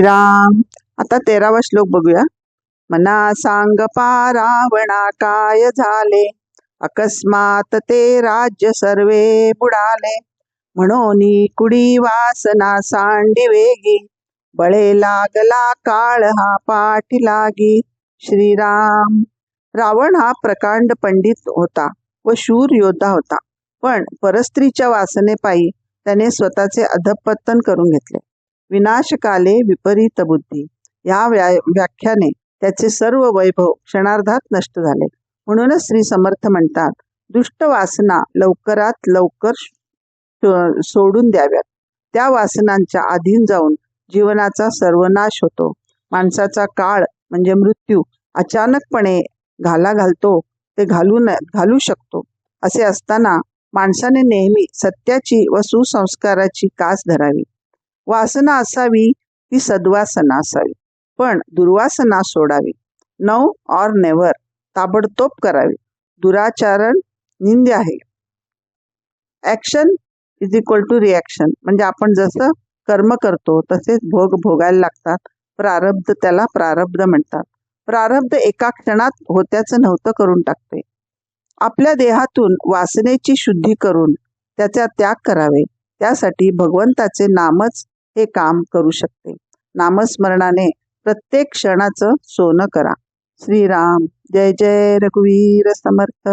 श्रीराम. आता तेरावा श्लोक बघूया. मना सांग रावणा काय झाले? अकस्मात ते राज्य सर्वे बुडाले. म्हणून कुडी वासना सांडी वेगी. बळे लागला काळ हा पाठी लागी. श्रीराम. रावण हा प्रकांड पंडित होता व शूर योद्धा होता. पण परस्त्रीच्या वासनेपायी त्याने स्वतःचे अधपतन करून घेतले. विनाशकाले विपरीत बुद्धी. या व्या व्याख्याने त्याचे सर्व वैभव क्षणार्धात नष्ट झाले. म्हणूनच श्री समर्थ म्हणतात दुष्ट वासना लवकरात लवकर सोडून द्याव्यात. त्या वासनांच्या अधीन जाऊन जीवनाचा सर्वनाश होतो. माणसाचा काळ म्हणजे मृत्यू अचानकपणे घाला घालतो ते घालू न घालू शकतो. असे असताना माणसाने नेहमी सत्याची व सुसंस्काराची कास धरावी. वासना असावी ती सद्वासना असावी. पण दुर्वासना सोडावी. नऊ ऑर नेव्हर ताबडतोब करावी. दुराचारण निंद्य आहे. Action is equal to reaction म्हणजे आपण जसं कर्म करतो तसेच भोग भोगायला लागतात. प्रारब्ध त्याला प्रारब्ध म्हणतात. प्रारब्ध एका क्षणात होत्याचं नव्हतं करून टाकते. आपल्या देहातून वासनेची शुद्धी करून त्याचा त्याग करावे. त्यासाठी भगवंताचे नामच हे काम करू शकते. नामस्मरणाने प्रत्येक क्षणाचं सोनं करा. श्रीराम जय जय रघुवीर समर्थ.